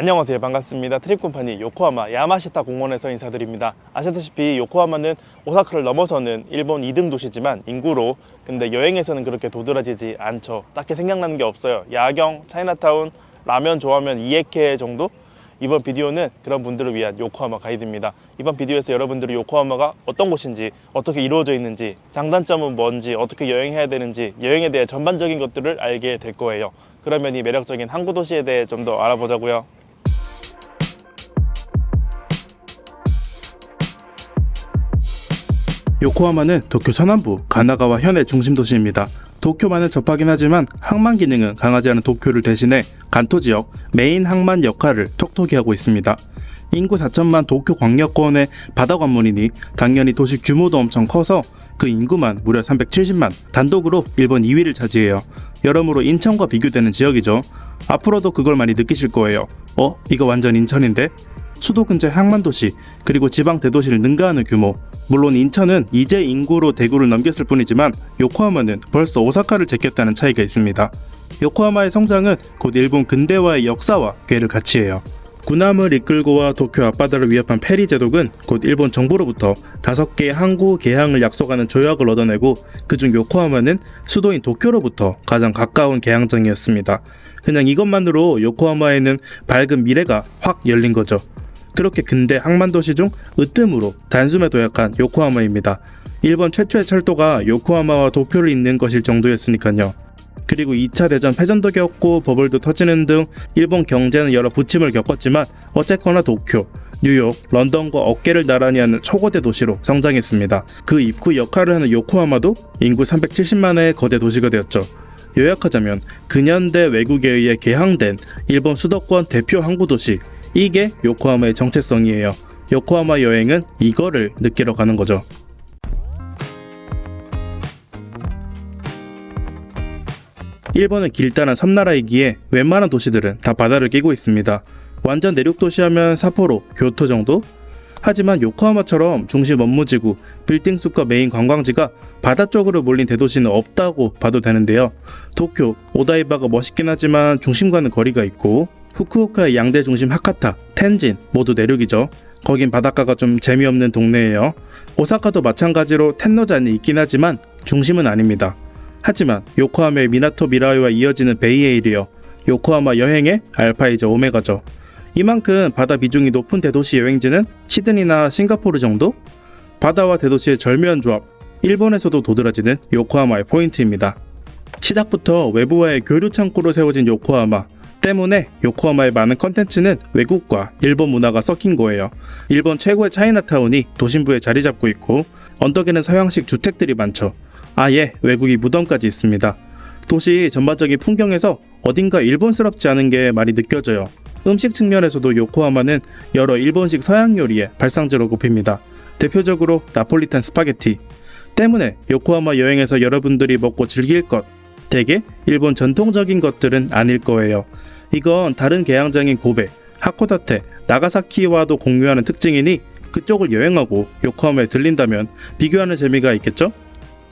안녕하세요 반갑습니다 트립 컴퍼니 요코하마 야마시타 공원에서 인사드립니다 아시다시피 요코하마는 오사카를 넘어서는 일본 2등 도시지만 인구로 근데 여행에서는 그렇게 도드라지지 않죠 딱히 생각나는 게 없어요 야경, 차이나타운, 라면 좋아하면 이에케 정도? 이번 비디오는 그런 분들을 위한 요코하마 가이드입니다. 이번 비디오에서 여러분들이 요코하마가 어떤 곳인지, 어떻게 이루어져 있는지, 장단점은 뭔지, 어떻게 여행해야 되는지, 여행에 대해 전반적인 것들을 알게 될 거예요. 그러면 이 매력적인 항구 도시에 대해 좀 더 알아보자고요. 요코하마는 도쿄 서남부 가나가와 현의 중심 도시입니다. 도쿄만을 접하긴 하지만 항만 기능은 강하지 않은 도쿄를 대신해 간토 지역 메인 항만 역할을 톡톡히 하고 있습니다. 인구 4천만 도쿄 광역권의 바다 관문이니 당연히 도시 규모도 엄청 커서 그 인구만 무려 370만 단독으로 일본 2위를 차지해요. 여러모로 인천과 비교되는 지역이죠. 앞으로도 그걸 많이 느끼실 거예요. 어? 이거 완전 인천인데? 수도 근처 항만 도시 그리고 지방 대도시를 능가하는 규모. 물론 인천은 이제 인구로 대구를 넘겼을 뿐이지만 요코하마는 벌써 오사카를 제꼈다는 차이가 있습니다. 요코하마의 성장은 곧 일본 근대화의 역사와 궤를 같이 해요. 군함을 이끌고와 도쿄 앞바다를 위협한 페리 제독은 곧 일본 정부로부터 다섯 개의 항구 개항을 약속하는 조약을 얻어내고 그중 요코하마는 수도인 도쿄로부터 가장 가까운 개항장이었습니다. 그냥 이것만으로 요코하마에는 밝은 미래가 확 열린 거죠. 그렇게 근대 항만 도시 중 으뜸으로 단숨에 도 약한 요코하마입니다. 일본 최초의 철도가 요코하마와 도쿄를 잇는 것일 정도였으니까요. 그리고 2차 대전 패전도 겪고 버블도 터지는 등 일본 경제는 여러 부침을 겪었지만 어쨌거나 도쿄, 뉴욕, 런던과 어깨를 나란히 하는 초거대 도시로 성장했습니다. 그 입구 역할을 하는 요코하마도 인구 370만의 거대 도시가 되었죠. 요약하자면 근현대 외국에 의해 개항된 일본 수도권 대표 항구 도시 이게 요코하마의 정체성이에요. 요코하마 여행은 이거를 느끼러 가는 거죠. 일본은 길다란 섬나라이기에 웬만한 도시들은 다 바다를 끼고 있습니다. 완전 내륙 도시하면 사포로, 교토 정도? 하지만 요코하마처럼 중심 업무지구, 빌딩 숲과 메인 관광지가 바다 쪽으로 몰린 대도시는 없다고 봐도 되는데요. 도쿄, 오다이바가 멋있긴 하지만 중심과는 거리가 있고 후쿠오카의 양대 중심 하카타, 텐진 모두 내륙이죠. 거긴 바닷가가 좀 재미없는 동네예요. 오사카도 마찬가지로 텐노잔이 있긴 하지만 중심은 아닙니다. 하지만 요코하마의 미나토 미라이와 이어지는 베이에이리어, 요코하마 여행의 알파이자 오메가죠. 이만큼 바다 비중이 높은 대도시 여행지는 시드니나 싱가포르 정도? 바다와 대도시의 절묘한 조합, 일본에서도 도드라지는 요코하마의 포인트입니다. 시작부터 외부와의 교류 창구로 세워진 요코하마, 때문에 요코하마의 많은 컨텐츠는 외국과 일본 문화가 섞인 거예요. 일본 최고의 차이나타운이 도심부에 자리 잡고 있고 언덕에는 서양식 주택들이 많죠. 아예 외국이 무덤까지 있습니다. 도시 전반적인 풍경에서 어딘가 일본스럽지 않은 게 많이 느껴져요. 음식 측면에서도 요코하마는 여러 일본식 서양 요리의 발상지로 꼽힙니다. 대표적으로 나폴리탄 스파게티. 때문에 요코하마 여행에서 여러분들이 먹고 즐길 것, 대개 일본 전통적인 것들은 아닐 거예요. 이건 다른 개항장인 고베, 하코다테, 나가사키와도 공유하는 특징이니 그쪽을 여행하고 요코하마에 들린다면 비교하는 재미가 있겠죠?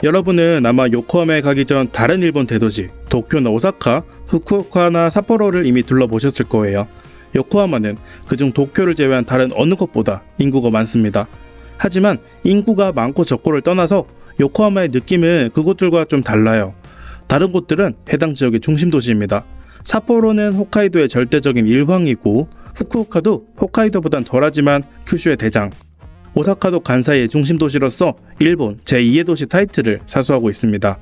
여러분은 아마 요코하마에 가기 전 다른 일본 대도시 도쿄나 오사카, 후쿠오카나 삿포로를 이미 둘러보셨을 거예요. 요코하마는 그중 도쿄를 제외한 다른 어느 곳보다 인구가 많습니다. 하지만 인구가 많고 적고를 떠나서 요코하마의 느낌은 그곳들과 좀 달라요. 다른 곳들은 해당 지역의 중심 도시입니다. 삿포로는 홋카이도의 절대적인 일황이고 후쿠오카도 홋카이도보단 덜하지만 큐슈의 대장, 오사카도 간사이의 중심 도시로서 일본 제2의 도시 타이틀을 사수하고 있습니다.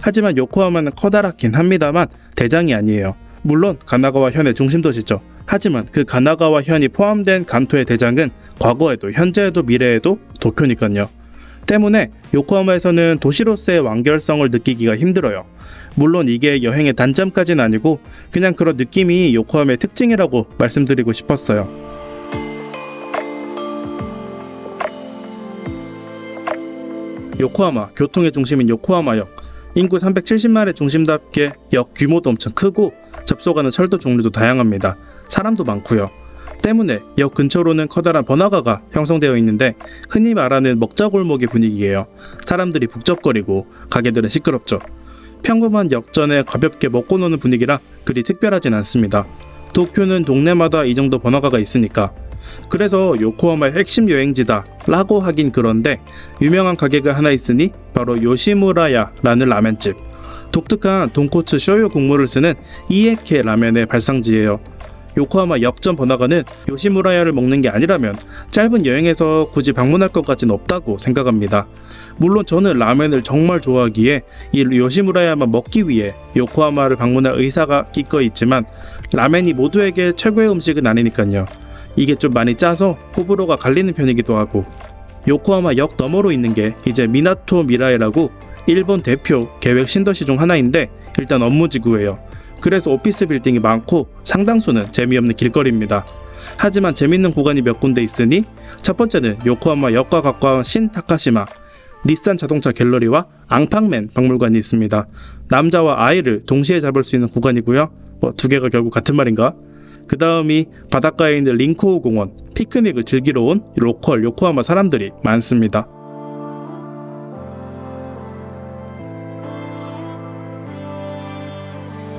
하지만 요코하마는 커다랗긴 합니다만 대장이 아니에요. 물론 가나가와 현의 중심 도시죠. 하지만 그 가나가와 현이 포함된 간토의 대장은 과거에도 현재에도 미래에도 도쿄니까요. 때문에 요코하마에서는 도시로서의 완결성을 느끼기가 힘들어요. 물론 이게 여행의 단점까지는 아니고 그냥 그런 느낌이 요코하마의 특징이라고 말씀드리고 싶었어요. 요코하마 교통의 중심인 요코하마역 인구 370만의 중심답게 역 규모도 엄청 크고 접속하는 철도 종류도 다양합니다. 사람도 많고요. 때문에 역 근처로는 커다란 번화가가 형성되어 있는데 흔히 말하는 먹자골목의 분위기예요. 사람들이 북적거리고 가게들은 시끄럽죠. 평범한 역전에 가볍게 먹고 노는 분위기라 그리 특별하진 않습니다. 도쿄는 동네마다 이 정도 번화가가 있으니까. 그래서 요코하마의 핵심 여행지다 라고 하긴 그런데 유명한 가게가 하나 있으니 바로 요시무라야라는 라면집. 독특한 돈코츠 쇼유 국물을 쓰는 이에케 라면의 발상지예요. 요코하마 역전 번화가는 요시무라야를 먹는 게 아니라면 짧은 여행에서 굳이 방문할 것 같진 없다고 생각합니다. 물론 저는 라면을 정말 좋아하기에 이 요시무라야만 먹기 위해 요코하마를 방문할 의사가 기꺼이 있지만 라면이 모두에게 최고의 음식은 아니니까요. 이게 좀 많이 짜서 호불호가 갈리는 편이기도 하고 요코하마 역 너머로 있는 게 이제 미나토 미라에라고 일본 대표 계획 신도시 중 하나인데 일단 업무 지구예요. 그래서 오피스 빌딩이 많고 상당수는 재미없는 길거리입니다. 하지만 재밌는 구간이 몇 군데 있으니 첫 번째는 요코하마 역과 가까운 신타카시마 닛산 자동차 갤러리와 앙팡맨 박물관이 있습니다. 남자와 아이를 동시에 잡을 수 있는 구간이고요. 뭐 두 개가 결국 같은 말인가? 그 다음이 바닷가에 있는 링코우 공원, 피크닉을 즐기러 온 로컬 요코하마 사람들이 많습니다.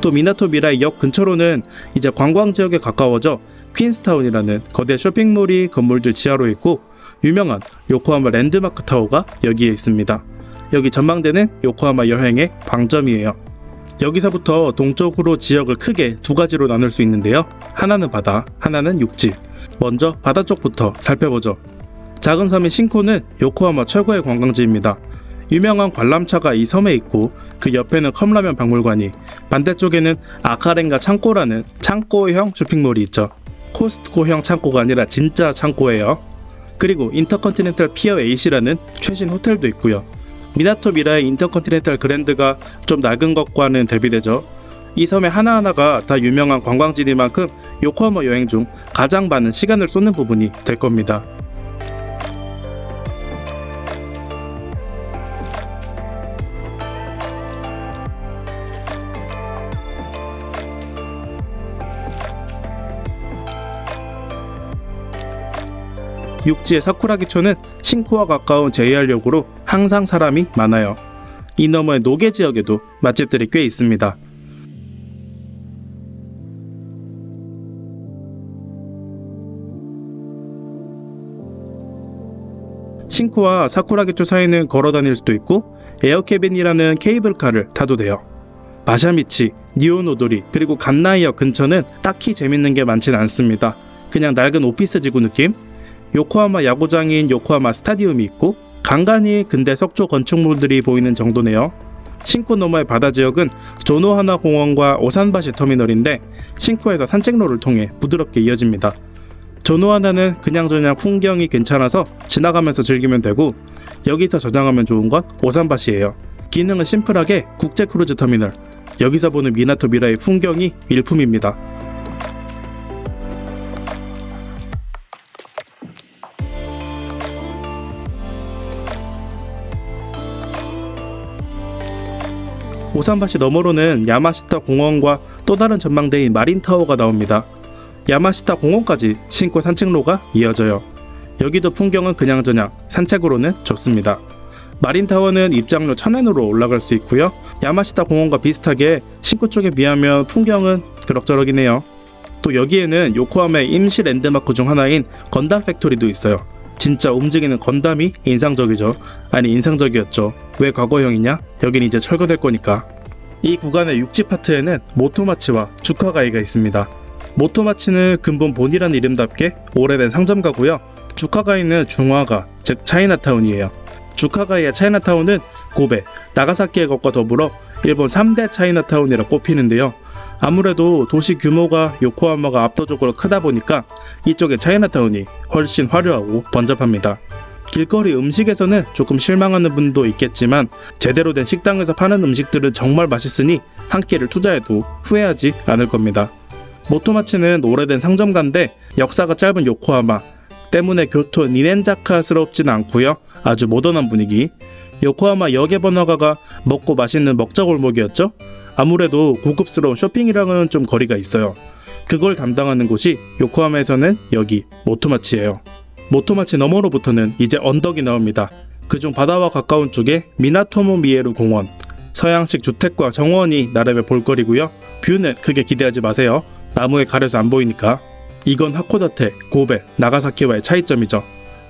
또 미나토 미라이 역 근처로는 이제 관광 지역에 가까워져 퀸스타운이라는 거대 쇼핑몰이 건물들 지하로 있고 유명한 요코하마 랜드마크 타워가 여기에 있습니다. 여기 전망대는 요코하마 여행의 방점이에요. 여기서부터 동쪽으로 지역을 크게 두 가지로 나눌 수 있는데요. 하나는 바다, 하나는 육지. 먼저 바다 쪽부터 살펴보죠. 작은 섬인 신코는 요코하마 최고의 관광지입니다. 유명한 관람차가 이 섬에 있고 그 옆에는 컵라면 박물관이 반대쪽에는 아카렌가 창고라는 창고형 쇼핑몰이 있죠. 코스트코형 창고가 아니라 진짜 창고예요. 그리고 인터컨티넨탈 피어 A시라는 최신 호텔도 있고요. 미나토 미라의 인터컨티넨탈 그랜드가 좀 낡은 것과는 대비되죠. 이 섬의 하나하나가 다 유명한 관광지니만큼 요코하마 여행 중 가장 많은 시간을 쏟는 부분이 될 겁니다. 육지의 사쿠라기초는 신코와 가까운 JR역으로 항상 사람이 많아요. 이 너머의 노게 지역에도 맛집들이 꽤 있습니다. 신코와 사쿠라기초 사이는 걸어 다닐 수도 있고 에어캐빈이라는 케이블카를 타도 돼요. 마샤미치, 니오노도리, 그리고 간나이역 근처는 딱히 재밌는 게 많진 않습니다. 그냥 낡은 오피스 지구 느낌? 요코하마 야구장인 요코하마 스타디움이 있고 간간히 근대 석조 건축물들이 보이는 정도네요. 신코 너머의 바다 지역은 조노하나 공원과 오산바시 터미널인데 신코에서 산책로를 통해 부드럽게 이어집니다. 조노하나는 그냥저냥 풍경이 괜찮아서 지나가면서 즐기면 되고 여기서 저장하면 좋은 건 오산바시예요. 기능은 심플하게 국제 크루즈 터미널. 여기서 보는 미나토 미라의 풍경이 일품입니다. 오산바시 너머로는 야마시타 공원과 또 다른 전망대인 마린타워가 나옵니다. 야마시타 공원까지 신고 산책로가 이어져요. 여기도 풍경은 그냥저냥 산책으로는 좋습니다. 마린타워는 입장료 1000엔으로 올라갈 수 있고요. 야마시타 공원과 비슷하게 신고 쪽에 비하면 풍경은 그럭저럭이긴 해요. 또 여기에는 요코하마의 임시 랜드마크 중 하나인 건담 팩토리도 있어요. 진짜 움직이는 건담이 인상적이죠. 아니 인상적이었죠. 왜 과거형이냐? 여긴 이제 철거될 거니까. 이 구간의 육지 파트에는 모토마치와 주카가이가 있습니다. 모토마치는 근본 본이라는 이름답게 오래된 상점가고요. 주카가이는 중화가, 즉 차이나타운이에요. 주카가이의 차이나타운은 고베, 나가사키의 것과 더불어 일본 3대 차이나타운이라 꼽히는데요. 아무래도 도시 규모가 요코하마가 압도적으로 크다 보니까 이쪽의 차이나타운이 훨씬 화려하고 번잡합니다. 길거리 음식에서는 조금 실망하는 분도 있겠지만 제대로 된 식당에서 파는 음식들은 정말 맛있으니 한 끼를 투자해도 후회하지 않을 겁니다. 모토마치는 오래된 상점가인데 역사가 짧은 요코하마 때문에 교토 니넨자카스럽진 않고요. 아주 모던한 분위기. 요코하마 역의 번화가가 먹고 맛있는 먹자골목이었죠. 아무래도 고급스러운 쇼핑이랑은 좀 거리가 있어요. 그걸 담당하는 곳이 요코하마에서는 여기 모토마치예요. 모토마치 너머로부터는 이제 언덕이 나옵니다. 그중 바다와 가까운 쪽에 미나토모 미에루 공원, 서양식 주택과 정원이 나름의 볼거리고요. 뷰는 크게 기대하지 마세요. 나무에 가려서 안 보이니까. 이건 하코다테, 고베, 나가사키와의 차이점이죠.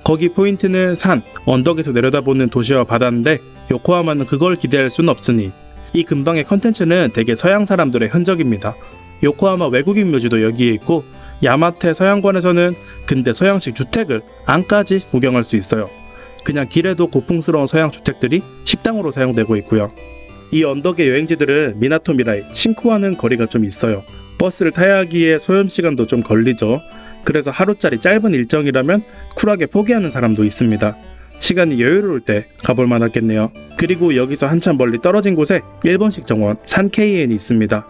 거기 포인트는 산, 언덕에서 내려다보는 도시와 바다인데 요코하마는 그걸 기대할 순 없으니 이 근방의 컨텐츠는 대개 서양 사람들의 흔적입니다. 요코하마 외국인 묘지도 여기에 있고 야마테 서양관에서는 근대 서양식 주택을 안까지 구경할 수 있어요. 그냥 길에도 고풍스러운 서양 주택들이 식당으로 사용되고 있고요. 이 언덕의 여행지들은 미나토 미라이, 신쿠와는 거리가 좀 있어요. 버스를 타야 하기에 소요 시간도 좀 걸리죠. 그래서 하루짜리 짧은 일정이라면 쿨하게 포기하는 사람도 있습니다. 시간이 여유로울 때 가볼 만하겠네요. 그리고 여기서 한참 멀리 떨어진 곳에 일본식 정원 산케이엔이 있습니다.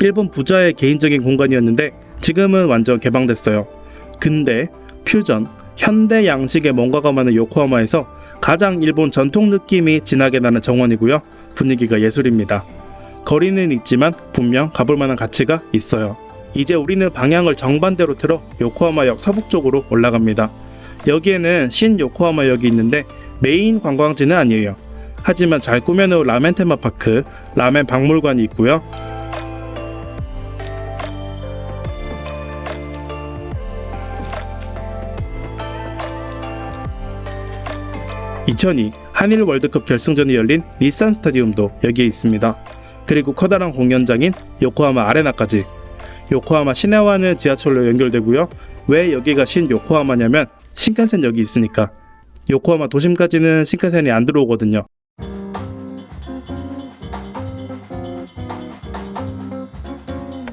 일본 부자의 개인적인 공간이었는데 지금은 완전 개방됐어요. 근데 퓨전, 현대 양식의 뭔가가 많은 요코하마에서 가장 일본 전통 느낌이 진하게 나는 정원이고요. 분위기가 예술입니다. 거리는 있지만 분명 가볼 만한 가치가 있어요. 이제 우리는 방향을 정반대로 틀어 요코하마역 서북 쪽으로 올라갑니다. 여기에는 신 요코하마역이 있는데 메인 관광지는 아니에요. 하지만 잘 꾸며놓은 라멘 테마파크, 라멘 박물관이 있고요. (2002) 한일 월드컵 결승전이 열린 닛산 스타디움도 여기에 있습니다. 그리고 커다란 공연장인 요코하마 아레나까지 요코하마 시내와는 지하철로 연결되고요. 왜 여기가 신 요코하마냐면 신칸센 역이 있으니까 요코하마 도심까지는 신칸센이 안 들어오거든요.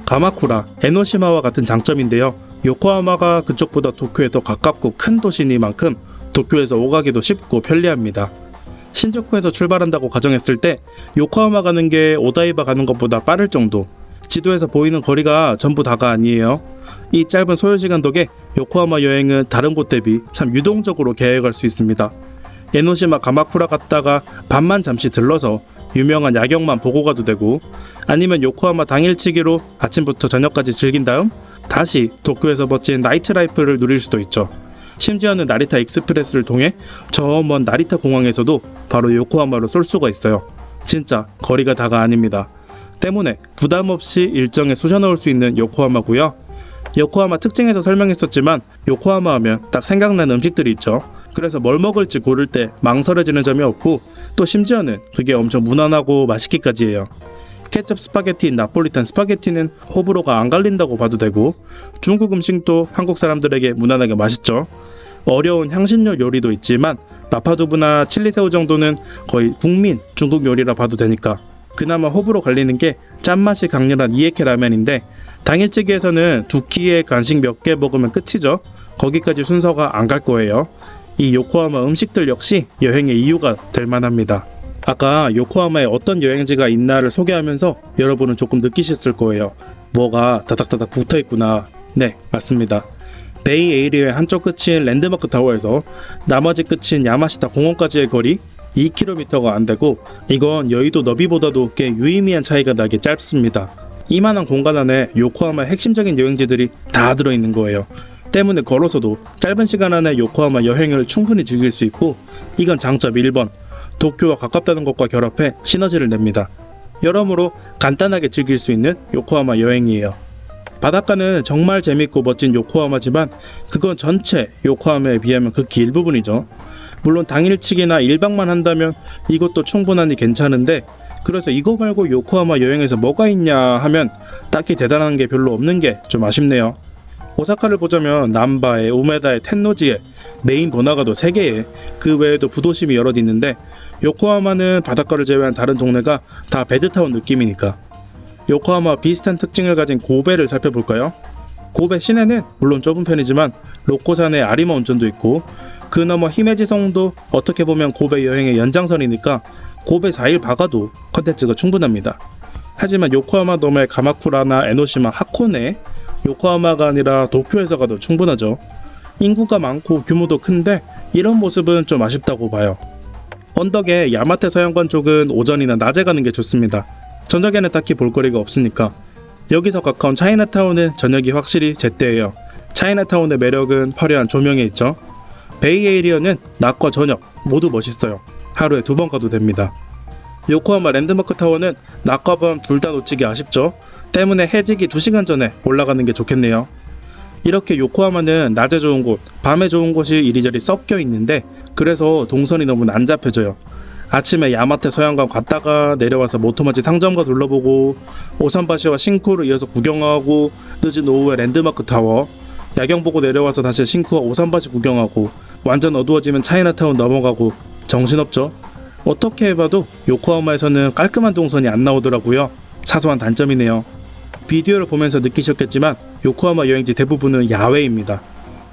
가마쿠라, 에노시마와 같은 장점인데요. 요코하마가 그쪽보다 도쿄에 더 가깝고 큰 도시니만큼 도쿄에서 오가기도 쉽고 편리합니다. 신주쿠에서 출발한다고 가정했을 때 요코하마 가는 게 오다이바 가는 것보다 빠를 정도. 지도에서 보이는 거리가 전부 다가 아니에요. 이 짧은 소요 시간 덕에 요코하마 여행은 다른 곳 대비 참 유동적으로 계획할 수 있습니다. 에노시마 가마쿠라 갔다가 밤만 잠시 들러서 유명한 야경만 보고 가도 되고 아니면 요코하마 당일치기로 아침부터 저녁까지 즐긴 다음 다시 도쿄에서 멋진 나이트 라이프를 누릴 수도 있죠. 심지어는 나리타 익스프레스를 통해 저 먼 나리타 공항에서도 바로 요코하마로 쏠 수가 있어요. 진짜 거리가 다가 아닙니다. 때문에 부담 없이 일정에 쑤셔 넣을 수 있는 요코하마고요. 요코하마 특징에서 설명했었지만 요코하마 하면 딱 생각나는 음식들이 있죠. 그래서 뭘 먹을지 고를 때 망설여지는 점이 없고 또 심지어는 그게 엄청 무난하고 맛있기까지 해요. 케첩 스파게티, 나폴리탄 스파게티는 호불호가 안 갈린다고 봐도 되고 중국 음식도 한국 사람들에게 무난하게 맛있죠. 어려운 향신료 요리도 있지만 마파두부나 칠리새우 정도는 거의 국민 중국 요리라 봐도 되니까 그나마 호불호 갈리는 게 짠맛이 강렬한 이에케 라면인데 당일치기에서는 두 끼에 간식 몇 개 먹으면 끝이죠. 거기까지 순서가 안 갈 거예요. 이 요코하마 음식들 역시 여행의 이유가 될 만합니다. 아까 요코하마에 어떤 여행지가 있나를 소개하면서 여러분은 조금 느끼셨을 거예요. 뭐가 다닥다닥 붙어 있구나. 네, 맞습니다. 베이 에이리의 한쪽 끝인 랜드마크 타워에서 나머지 끝인 야마시타 공원까지의 거리 2km가 안 되고 이건 여의도 너비보다도 꽤 유의미한 차이가 나게 짧습니다. 이만한 공간 안에 요코하마의 핵심적인 여행지들이 다 들어있는 거예요. 때문에 걸어서도 짧은 시간 안에 요코하마 여행을 충분히 즐길 수 있고 이건 장점 1번 도쿄와 가깝다는 것과 결합해 시너지를 냅니다. 여러모로 간단하게 즐길 수 있는 요코하마 여행이에요. 바닷가는 정말 재밌고 멋진 요코하마지만 그건 전체 요코하마에 비하면 극히 일부분이죠. 물론 당일치기나 1박만 한다면 이것도 충분하니 괜찮은데 그래서 이거 말고 요코하마 여행에서 뭐가 있냐 하면 딱히 대단한 게 별로 없는 게 좀 아쉽네요. 오사카를 보자면 남바에 우메다에 텐노지에 메인 번화가도 3개에 그 외에도 부도심이 여럿 있는데 요코하마는 바닷가를 제외한 다른 동네가 다 베드타운 느낌이니까 요코하마 비슷한 특징을 가진 고베를 살펴볼까요? 고베 시내는 물론 좁은 편이지만 로코산에 아리마 온천도 있고 그 너머 히메지성도 어떻게 보면 고베 여행의 연장선이니까 고베 4일 박아도 컨텐츠가 충분합니다. 하지만 요코하마 너머의 가마쿠라나 에노시마 하코네 요코하마가 아니라 도쿄에서 가도 충분하죠. 인구가 많고 규모도 큰데 이런 모습은 좀 아쉽다고 봐요. 언덕의 야마테 서양관 쪽은 오전이나 낮에 가는 게 좋습니다. 저녁에는 딱히 볼거리가 없으니까. 여기서 가까운 차이나타운은 저녁이 확실히 제때예요. 차이나타운의 매력은 화려한 조명에 있죠. 베이에이리어는 낮과 저녁 모두 멋있어요. 하루에 두 번 가도 됩니다. 요코하마 랜드마크 타워는 낮과 밤 둘 다 놓치기 아쉽죠. 때문에 해지기 2시간 전에 올라가는 게 좋겠네요. 이렇게 요코하마는 낮에 좋은 곳, 밤에 좋은 곳이 이리저리 섞여 있는데 그래서 동선이 너무 안 잡혀져요. 아침에 야마테 서양관 갔다가 내려와서 모토마치 상점가 둘러보고 오산바시와 신코를 이어서 구경하고 늦은 오후에 랜드마크 타워 야경 보고 내려와서 다시 신코와 오산바시 구경하고 완전 어두워지면 차이나타운 넘어가고 정신없죠. 어떻게 해봐도 요코하마에서는 깔끔한 동선이 안 나오더라고요. 사소한 단점이네요. 비디오를 보면서 느끼셨겠지만 요코하마 여행지 대부분은 야외입니다.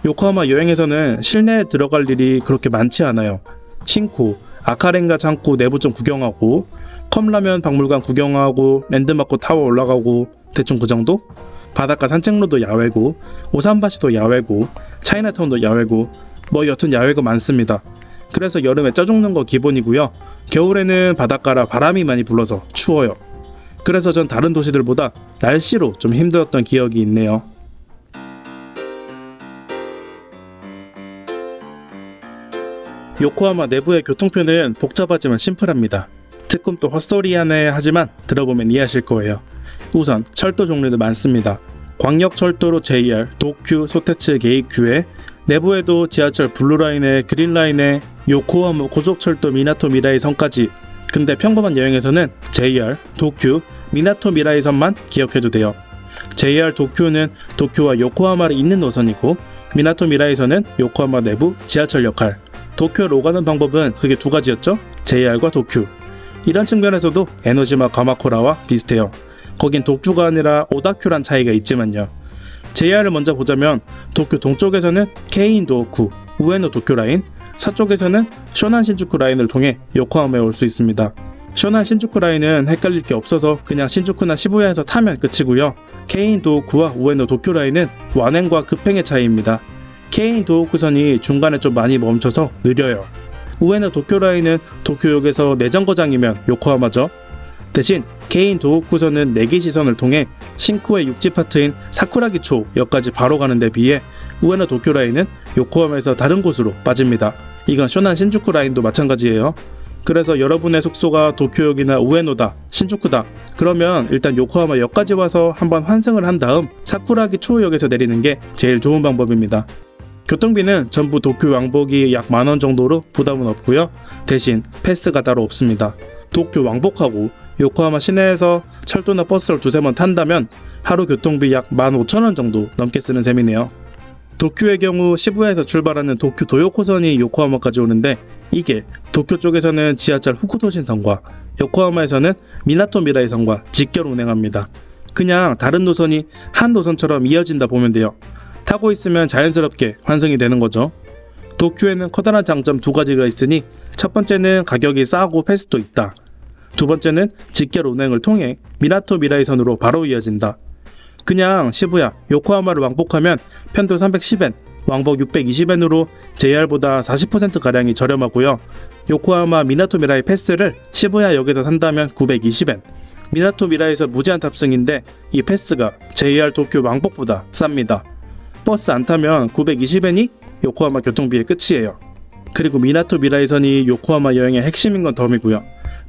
요코하마 여행에서는 실내에 들어갈 일이 그렇게 많지 않아요. 신코, 아카렌가 창고 내부 좀 구경하고 컵라면 박물관 구경하고 랜드마크 타워 올라가고 대충 그 정도? 바닷가 산책로도 야외고 오산바시도 야외고 차이나타운도 야외고 뭐 여튼 야외가 많습니다. 그래서 여름에 쪄 죽는 거 기본이고요. 겨울에는 바닷가라 바람이 많이 불어서 추워요. 그래서 전 다른 도시들보다 날씨로 좀 힘들었던 기억이 있네요. 요코하마 내부의 교통편은 복잡하지만 심플합니다. 특금도 헛소리하네 하지만 들어보면 이해하실 거예요. 우선 철도 종류도 많습니다. 광역철도로 JR, 도쿄, 소테츠, 게이큐에 내부에도 지하철 블루라인에 그린라인에 요코하마 고속철도 미나토 미라이 선까지 근데 평범한 여행에서는 JR, 도쿄, 미나토 미라이 선만 기억해도 돼요. JR 도쿄는 도쿄와 요코하마를 잇는 노선이고 미나토 미라이선은 요코하마 내부 지하철 역할 도쿄로 오가는 방법은 그게 두 가지였죠? JR과 도쿄. 이런 측면에서도 에너지마 가마코라와 비슷해요. 거긴 도쿄가 아니라 오다큐란 차이가 있지만요. JR을 먼저 보자면 도쿄 동쪽에서는 케인 도쿠, 우에노 도쿄 라인, 서쪽에서는 쇼난 신주쿠 라인을 통해 요코하마에 올 수 있습니다. 쇼난 신주쿠 라인은 헷갈릴 게 없어서 그냥 신주쿠나 시부야에서 타면 끝이고요. 케인 도쿠와 우에노 도쿄 라인은 완행과 급행의 차이입니다. 케인 도호쿠선이 중간에 좀 많이 멈춰서 느려요. 우에노 도쿄 라인은 도쿄역에서 내정거장이면 요코하마죠. 대신 케인 도호쿠선은 4개 시선을 통해 신쿠의 육지 파트인 사쿠라기초 역까지 바로 가는 데 비해 우에노 도쿄 라인은 요코하마에서 다른 곳으로 빠집니다. 이건 쇼난 신주쿠 라인도 마찬가지예요. 그래서 여러분의 숙소가 도쿄역이나 우에노다, 신주쿠다. 그러면 일단 요코하마 역까지 와서 한번 환승을 한 다음 사쿠라기 초역에서 내리는 게 제일 좋은 방법입니다. 교통비는 전부 도쿄 왕복이 약 만 원 정도로 부담은 없고요. 대신 패스가 따로 없습니다. 도쿄 왕복하고 요코하마 시내에서 철도나 버스를 두세 번 탄다면 하루 교통비 약 15,000원 정도 넘게 쓰는 셈이네요. 도쿄의 경우 시부야에서 출발하는 도쿄 도요코선이 요코하마까지 오는데 이게 도쿄 쪽에서는 지하철 후쿠도신선과 요코하마에서는 미나토 미라이선과 직결 운행합니다. 그냥 다른 노선이 한 노선처럼 이어진다 보면 돼요. 타고 있으면 자연스럽게 환승이 되는 거죠. 도쿄에는 커다란 장점 두 가지가 있으니 첫 번째는 가격이 싸고 패스도 있다. 두 번째는 직결 운행을 통해 미나토 미라이선으로 바로 이어진다. 그냥 시부야, 요코하마를 왕복하면 편도 310엔, 왕복 620엔으로 JR보다 40%가량이 저렴하고요. 요코하마 미나토 미라이 패스를 시부야 역에서 산다면 920엔. 미나토 미라이에서 무제한 탑승인데 이 패스가 JR 도쿄 왕복보다 쌉니다. 버스 안 타면 920엔이 요코하마 교통비의 끝이에요. 그리고 미나토 미라이선이 요코하마 여행의 핵심인 건 덤이고요.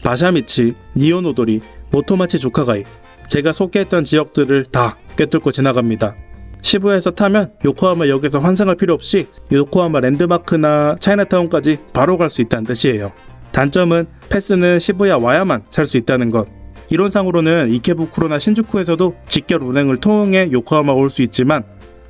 바샤미치, 니오노도리, 모토마치 주카가이 제가 소개했던 지역들을 다 꿰뚫고 지나갑니다. 시부야에서 타면 요코하마 역에서 환승할 필요 없이 요코하마 랜드마크나 차이나타운까지 바로 갈 수 있다는 뜻이에요. 단점은 패스는 시부야 와야만 살 수 있다는 것. 이론상으로는 이케부쿠로나 신주쿠에서도 직결 운행을 통해 요코하마 올 수 있지만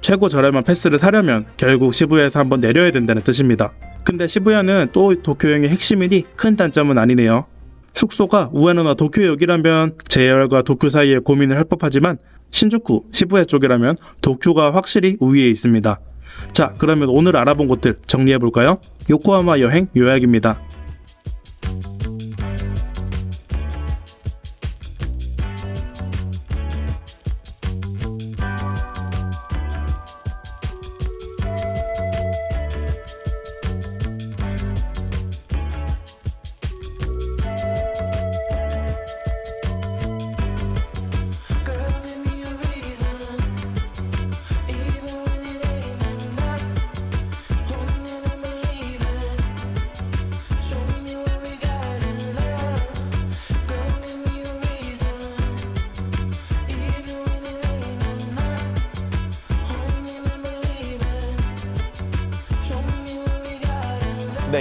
최고 저렴한 패스를 사려면 결국 시부야에서 한번 내려야 된다는 뜻입니다. 근데 시부야는 또 도쿄 여행의 핵심이니 큰 단점은 아니네요. 숙소가 우에노나 도쿄역이라면 JR과 도쿄 사이에 고민을 할 법하지만 신주쿠, 시부야 쪽이라면 도쿄가 확실히 우위에 있습니다. 자, 그러면 오늘 알아본 곳들 정리해 볼까요? 요코하마 여행 요약입니다.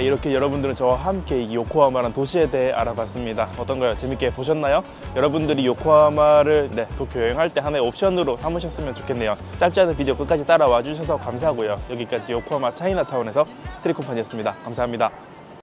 이렇게 여러분들은 저와 함께 이 요코하마라는 도시에 대해 알아봤습니다. 어떤가요? 재밌게 보셨나요? 여러분들이 요코하마를 네, 도쿄 여행할 때 하나의 옵션으로 삼으셨으면 좋겠네요. 짧지 않은 비디오 끝까지 따라와 주셔서 감사하고요. 여기까지 요코하마 차이나타운에서 트리콤판이었습니다. 감사합니다.